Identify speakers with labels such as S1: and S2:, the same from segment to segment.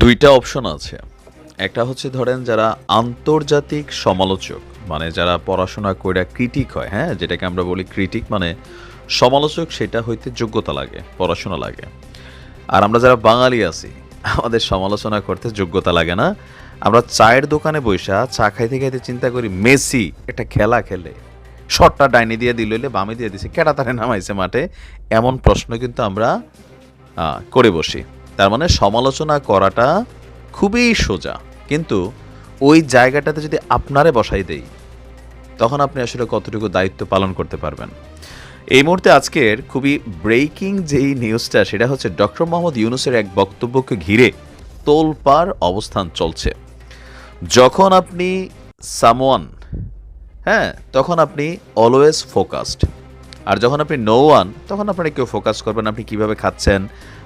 S1: দুইটা অপশন আছে। একটা হচ্ছে ধরেন যারা আন্তর্জাতিক সমালোচক মানে যারা পড়াশোনা করে ক্রিটিক হয় হ্যাঁ? যেটাকে আমরা বলি ক্রিটিক মানে সমালোচক সেটা হইতে যোগ্যতা লাগে, পড়াশোনা লাগে। আর আমরা যারা বাঙালি আছি, আমাদের সমালোচনা করতে যোগ্যতা লাগে না। আমরা চায়ের দোকানে বৈশা চা খাইতে খাইতে চিন্তা করি, মেসি একটা খেলা খেলে, শটটা ডাইনি দিয়ে দিল বামে দিয়ে দিছে কেটা তারে নামাইছে মাঠে? এমন প্রশ্ন কিন্তু আমরা করে বসি। তার মানে সমালোচনা করাটা খুবই সোজা। কিন্তু ওই জায়গাটাতে যদি আপনারে বসাই দেই, তখন আপনি আসলে কতটুকু দায়িত্ব পালন করতে পারবেন। এই মুহূর্তে আজকের খুবই ব্রেকিং যেই নিউজটা সেটা হচ্ছে ডক্টর মোহাম্মদ ইউনুসের এক বক্তব্যকে ঘিরে তোলপার অবস্থান চলছে। যখন আপনি সামওয়ান হ্যাঁ তখন আপনি অলওয়েজ ফোকাসড আর যখন আপনি নো ওয়ান তখন আপনারা কেউ ফোকাস করবেন আপনি কীভাবে খাচ্ছেন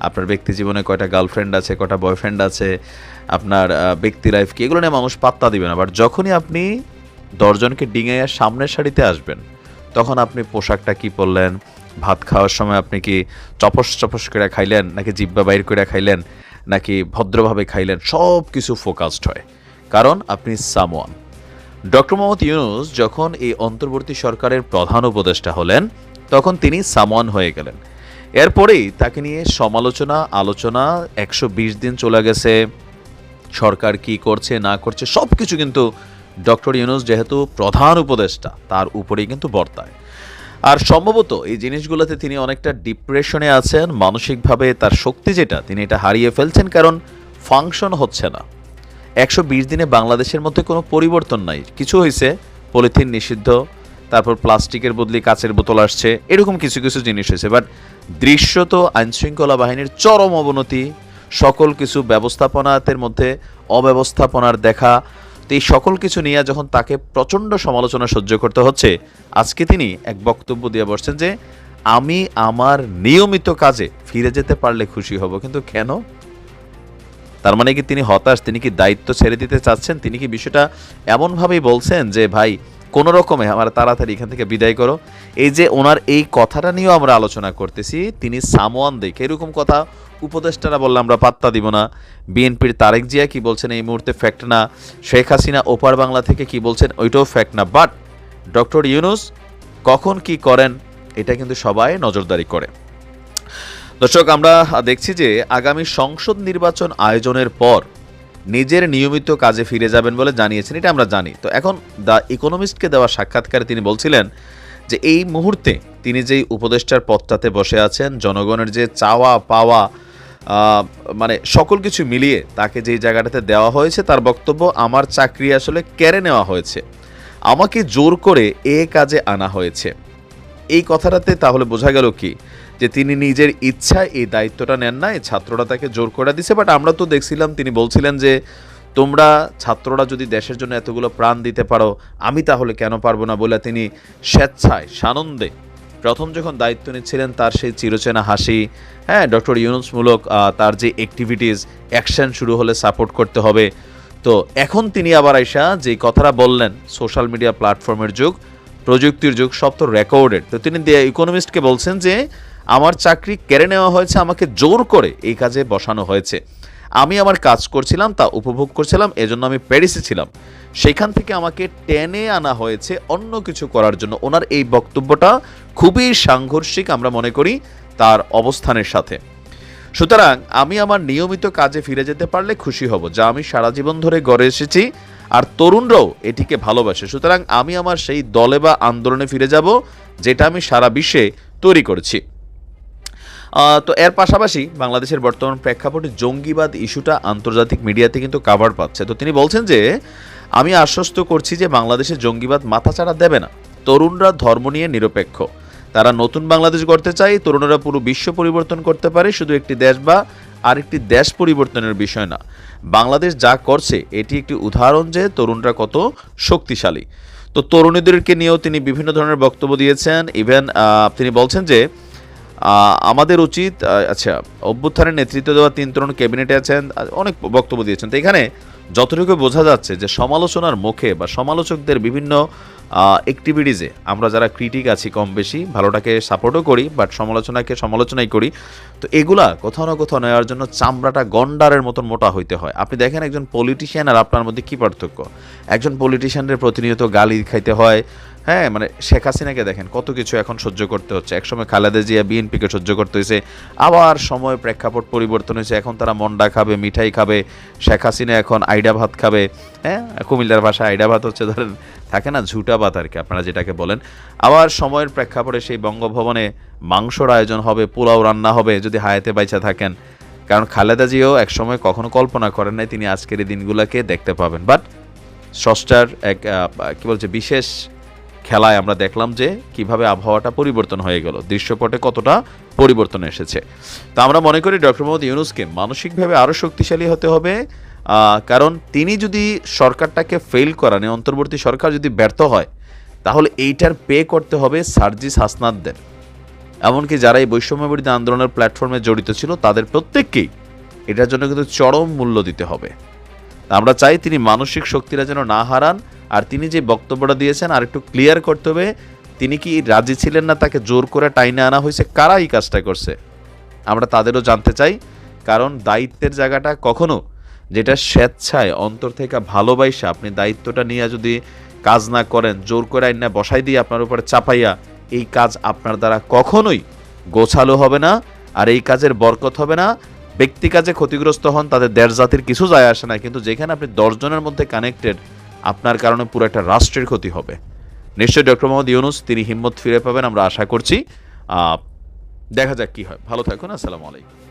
S1: আপনার ব্যক্তি জীবনে কয়টা গার্লফ্রেন্ড আছে, কয়টা বয়ফ্রেন্ড আছে, আপনার ব্যক্তি লাইফ কি, এগুলো নিয়ে মানুষ পাত্তা দিবেন আবার যখনই আপনি দশজনকে ডিঙাইয়া সামনের সারিতে আসবেন, তখন আপনি পোশাকটা কি পরলেন, ভাত খাওয়ার সময় আপনি কি চপস চপস করে খাইলেন, নাকি জিব্বা বাইর করে খাইলেন, নাকি ভদ্রভাবে খাইলেন সব কিছু ফোকাসড হয়। কারণ আপনি সামওয়ান ডক্টর মোহাম্মদ ইউনুস যখন এই অন্তর্বর্তী সরকারের প্রধান উপদেষ্টা হলেন, তখন তিনি সামওয়ান হয়ে গেলেন। এরপরেই তাকে নিয়ে সমালোচনা, আলোচনা, একশো বিশ দিন চলে গেছে। সরকার কি করছে, না করছে সব কিছু কিন্তু ডক্টর ইউনুস যেহেতু প্রধান উপদেষ্টা, তার উপরেই কিন্তু বর্তায়। আর সম্ভবত এই জিনিসগুলোতে তিনি অনেকটা ডিপ্রেশনে আছেন, মানসিকভাবে তার শক্তি যেটা, তিনি এটা হারিয়ে ফেলছেন, কারণ ফাংশন হচ্ছে না। একশো বিশ দিনে বাংলাদেশের মধ্যে কোনো পরিবর্তন নাই। কিছু হয়েছে পলিথিন নিষিদ্ধ তারপর প্লাস্টিকের বদলে কাচের বোতল আসছে, এরকম কিছু কিছু জিনিস হয়েছে। বাট দৃশ্যত আইনশৃঙ্খলা বাহিনীর চরম অবনতি, সকল কিছু ব্যবস্থাপনাতের মধ্যে অব্যবস্থাপনার দেখা, তো এই সকল কিছু নিয়ে যখন তাকে প্রচণ্ড সমালোচনা সহ্য করতে হচ্ছে, আজকে তিনি এক বক্তব্য দিয়ে বসছেন যে, আমি আমার নিয়মিত কাজে ফিরে যেতে পারলে খুশি হব। কিন্তু কেন? তার মানে কি তিনি হতাশ? তিনি কি দায়িত্ব ছেড়ে দিতে চাচ্ছেন? তিনি কি বিষয়টা এমনভাবেই বলছেন যে, ভাই কোনো রকমে আমার তাড়াতাড়ি এখান থেকে বিদায় করো। এই যে ওনার এই কথাটা নিয়েও আমরা আলোচনা করতেছি, তিনি সামওয়ান দেখে এরকম কথা উপদেষ্টারা বললে আমরা পাত্তা দিব না। বিএনপির তারেক জিয়া কি বলছেন এই মুহূর্তে ফ্যাক্ট না? শেখ হাসিনা ওপার বাংলা থেকে কি বলছেন ওইটাও ফ্যাক্ট না। বাট ডক্টর ইউনুস কখন কি করেন এটা কিন্তু সবাই নজরদারি করে। দর্শক, আমরা দেখছি যে আগামী সংসদ নির্বাচন আয়োজনের পর নিজের নিয়মিত কাজে ফিরে যাবেন বলে জানিয়েছেন, এটা আমরা জানি। তো এখন দ্য ইকোনমিস্টকে দেওয়া সাক্ষাৎকারে তিনি বলছিলেন যে এই মুহূর্তে তিনি যেই উপদেষ্টার পদটাতে বসে আছেন, জনগণের যে চাওয়া পাওয়া মানে সকল কিছু মিলিয়ে তাকে যেই জায়গাটাতে দেওয়া হয়েছে তার বক্তব্য, আমার চাকরি আসলে কেড়ে নেওয়া হয়েছে। আমাকে জোর করে এ কাজে আনা হয়েছে। এই কথাটাতে তাহলে বোঝা গেল কি? যে তিনি নিজের ইচ্ছায় এই দায়িত্বটা নেন না, এই ছাত্ররা তাকে জোর করে দিছে বাট আমরা তো দেখছিলাম তিনি বলছিলেন যে, তোমরা ছাত্ররা যদি দেশের জন্য এতগুলো প্রাণ দিতে পারো, আমি তাহলে কেন পারব না? বলে তিনি স্বেচ্ছায়, সানন্দে প্রথম যখন দায়িত্ব নিচ্ছিলেন তার সেই চিরচেনা হাসি। হ্যাঁ ডক্টর ইউনুসমূলক তার যে অ্যাক্টিভিটিস অ্যাকশন শুরু হলে সাপোর্ট করতে হবে। তো এখন তিনি আবার আইসা যে কথাটা বললেন সোশ্যাল মিডিয়া প্ল্যাটফর্মের যুগ প্রযুক্তির যুগ, সব তো রেকর্ডেড তো তিনি ইকোনমিস্টকে বলছেন যে, আমার চাকরি কেড়ে নেওয়া হয়েছে, আমাকে জোর করে এই কাজে বসানো হয়েছে। আমি আমার কাজ করছিলাম, তা উপভোগ করছিলাম, এজন্য আমি প্যারিসে ছিলাম। সেখান থেকে আমাকে টেনে আনা হয়েছে অন্য কিছু করার জন্য। ওনার এই বক্তব্যটা খুবই সাংঘর্ষিক, আমরা মনে করি, তার অবস্থানের সাথে। সুতরাং, আমি আমার নিয়মিত কাজে ফিরে যেতে পারলে খুশি হব, যা আমি সারা জীবন ধরে গড়ে এসেছি। আর তরুণরাও এটিকে ভালোবাসে। সুতরাং আমি আমার সেই দলে বা আন্দোলনে ফিরে যাব, যেটা আমি সারা বিশ্বে তৈরি করেছি। তো এর পাশাপাশি বাংলাদেশের বর্তমান প্রেক্ষাপটে জঙ্গিবাদ ইস্যুটা আন্তর্জাতিক মিডিয়াতে কিন্তু কাভার পাচ্ছে। তো তিনি বলছেন যে, আমি আশ্বস্ত করছি যে বাংলাদেশে জঙ্গিবাদ মাথাচাড়া দেবে না। তরুণরা ধর্ম নিয়ে নিরপেক্ষ। তারা নতুন বাংলাদেশ গড়তে চায়, তরুণরা পুরো বিশ্ব পরিবর্তন করতে পারে, শুধু একটি দেশ বা আরেকটি দেশ পরিবর্তনের বিষয় না। বাংলাদেশ যা করছে, এটি একটি উদাহরণ যে তরুণরা কত শক্তিশালী। তো তরুণীদেরকে নিয়েও তিনি বিভিন্ন ধরনের বক্তব্য দিয়েছেন। ইভেন তিনি বলছেন যে আমাদের উচিত আচ্ছা অভ্যুত্থানের নেতৃত্ব দেওয়া তিন তরুণ ক্যাবিনেটে আছেন অনেক বক্তব্য দিয়েছেন। তো এখানে যতটুকু বোঝা যাচ্ছে যে সমালোচনার মুখে বা সমালোচকদের বিভিন্ন অ্যাক্টিভিটিসে আমরা যারা ক্রিটিক আছি কম বেশি, ভালোটাকে সাপোর্টও করি বাট সমালোচনাকে সমালোচনাই করি। তো এগুলা কোথাও না কোথাও নেওয়ার জন্য চামড়াটা গন্ডারের মতন মোটা হইতে হয়। আপনি দেখেন একজন পলিটিশিয়ান আর আপনার মধ্যে কী পার্থক্য? একজন পলিটিশিয়ানের প্রতিনিয়ত গালি খাইতে হয়। হ্যাঁ মানে শেখ হাসিনাকে দেখেন কত কিছু এখন সহ্য করতে হচ্ছে। একসময় খালেদা জিয়া বিএনপিকে সহ্য করতে হয়েছে আবার সময় প্রেক্ষাপট পরিবর্তন হয়েছে এখন তারা মন্ডা খাবে, মিঠাই খাবে। শেখ হাসিনা এখন আইডা ভাত খাবে। হ্যাঁ কুমিল্লার ভাষায় আইডা ভাত হচ্ছে, ধরেন। থাকে না, ঝুটা ভাত আর কি আপনারা যেটাকে বলেন। আবার সময়ের প্রেক্ষাপটে সেই বঙ্গভবনে মাংসর আয়োজন হবে, পোলাও রান্না হবে, যদি হায়াতে বাইচা থাকেন। কারণ খালেদা জিও একসময় কখনো কল্পনা করেন নাই, তিনি আজকের এই দিনগুলোকে দেখতে পাবেন। বাট ষষ্ঠার এক কী বলছে, বিশেষ খেলায় আমরা দেখলাম যে কীভাবে আবহাওয়াটা পরিবর্তন হয়ে গেল, দৃশ্যপটে কতটা পরিবর্তন এসেছে। তো আমরা মনে করি, ডক্টর মোহাম্মদ ইউনুসকে মানসিকভাবে আরও শক্তিশালী হতে হবে কারণ তিনি যদি সরকারটাকে ফেল করান অন্তর্বর্তী সরকার যদি ব্যর্থ হয়, তাহলে এইটার পে করতে হবে সার্জিস হাসনাদদের এমনকি যারা এই বৈষম্য বিরোধী আন্দোলনের প্ল্যাটফর্মে জড়িত ছিল, তাদের প্রত্যেককেই এটার জন্য কিন্তু চরম মূল্য দিতে হবে। আমরা চাই তিনি মানসিক শক্তিরা যেন না হারান, আর তিনি যে বক্তব্যটা দিয়েছেন আর একটু ক্লিয়ার করতে হবে, তিনি কি রাজি ছিলেন না তাকে জোর করে টাইনে আনা হয়েছে? কারা এই কাজটা করছে? আমরা তাদেরও জানতে চাই, কারণ দায়িত্বের জায়গাটা কখনো যেটা স্বেচ্ছায়, অন্তর থেকে ভালোবাসা, আপনি দায়িত্বটা নিয়ে যদি কাজ না করেন, জোর করে আইনা বসাই দিয়ে আপনার উপরে চাপাইয়া, এই কাজ আপনার দ্বারা কখনোই গোছালো হবে না আর এই কাজের বরকত হবে না। ব্যক্তি কাজে ক্ষতিগ্রস্ত হন, তাদের দেড় জাতির কিছু যায় আসে না, কিন্তু যেখানে আপনি দশজনের মধ্যে কানেক্টেড আপনার কারণে পুরো একটা রাষ্ট্রের ক্ষতি হবে। নিশ্চয়ই ডক্টর মোহাম্মদ ইউনুস, তিনি হিম্মত ফিরে পাবেন, আমরা আশা করছি। দেখা যাক কি হয়। ভালো থাকুন, আসসালামু আলাইকুম।